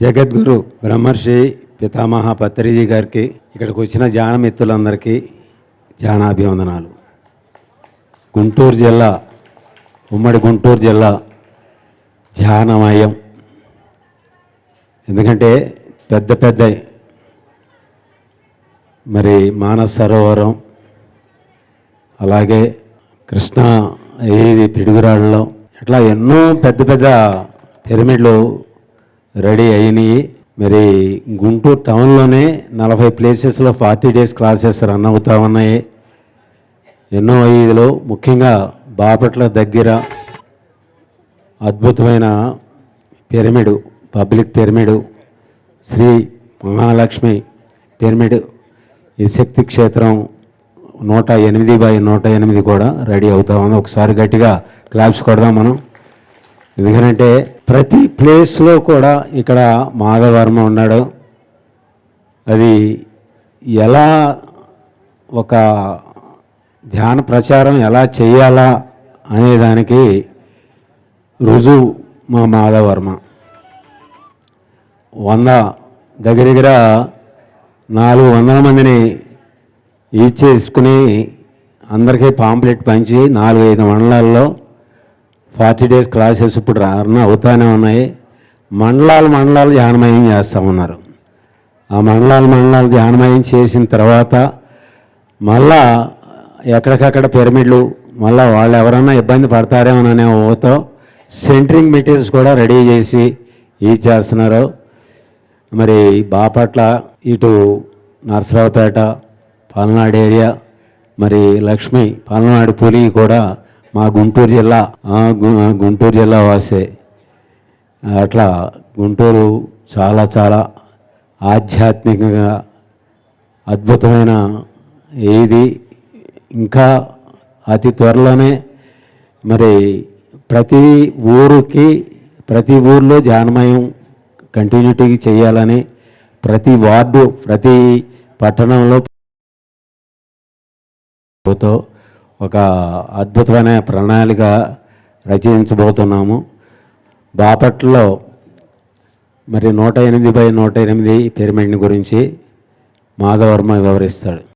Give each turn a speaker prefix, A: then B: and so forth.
A: జగద్గురు బ్రహ్మర్షి పితామహ పత్రిజీ గారికి ఇక్కడికి వచ్చిన జాన మిత్రులందరికీ జానాభివందనాలు గుంటూరు జిల్లా ఉమ్మడి గుంటూరు జిల్లా ధ్యానమయం. ఎందుకంటే పెద్ద పెద్ద మరి మానస సరోవరం అలాగే కృష్ణా ఇది పిడుగురాళ్ళలో ఇట్లా ఎన్నో పెద్ద పెద్ద పిరమిడ్లు రెడీ అయినాయి. మరి గుంటూరు టౌన్లోనే నలభై ప్లేసెస్లో ఫార్టీ డేస్ క్లాసెస్ రన్ అవుతా ఉన్నాయి. ఎన్నో ఐదులో ముఖ్యంగా బాపట్ల దగ్గర అద్భుతమైన pyramid public pyramid Shri Mahalakshmi pyramid ఈ శక్తి క్షేత్రం నూట ఎనిమిది బై నూట ఎనిమిది కూడా రెడీ అవుతా ఉంది. ఒకసారి గట్టిగా క్లాప్స్ కొడదాం మనం. ఎందుకంటే ప్రతి ప్లేస్లో కూడా ఇక్కడ మాధవర్మ ఉన్నాడు. అది ఎలా ఒక ధ్యాన ప్రచారం ఎలా చేయాలా అనేదానికి రుజువు మా మాధవర్మ. వంద దగ్గర దగ్గర నాలుగు వందల మందిని ఇచ్చేసుకుని అందరికీ పాంప్లెట్ పంచి నాలుగు ఐదు మండలాల్లో ఫార్టీ డేస్ క్లాసెస్ ఇప్పుడు రన్ అవుతానే ఉన్నాయి. మండలాలు మండలాలు ధ్యానమయం చేస్తూ ఉన్నారు. ఆ మండలాలు మండలాలు ధ్యానమయం చేసిన తర్వాత మళ్ళా ఎక్కడికక్కడ పిరమిడ్లు మళ్ళీ వాళ్ళు ఎవరన్నా ఇబ్బంది పడతారేమోననే ఓతో సెంటరింగ్ మెటీరియల్స్ కూడా రెడీ చేసి ఇచ్చేస్తున్నారు మరి బాపట్ల ఇటు నర్సరావుపేట పల్నాడు ఏరియా మరి లక్ష్మి పల్నాడు పులి కూడా మా గుంటూరు జిల్లా గుంటూరు జిల్లా వాసే. అట్లా గుంటూరు చాలా చాలా ఆధ్యాత్మికంగా అద్భుతమైన ఇది ఇంకా అతి త్వరలోనే మరి ప్రతి ఊరికి ప్రతి ఊర్లో జానమయం కంటిన్యూటీ చేయాలని ప్రతి వార్డు ప్రతి పట్టణంలో ఒక అద్భుతమైన ప్రణాళిక రచించబోతున్నాము. బాపట్లో మరి నూట ఎనిమిది బై నూట ఎనిమిది పిరమిడ్ని గురించి మాధవర్మ వివరిస్తాడు.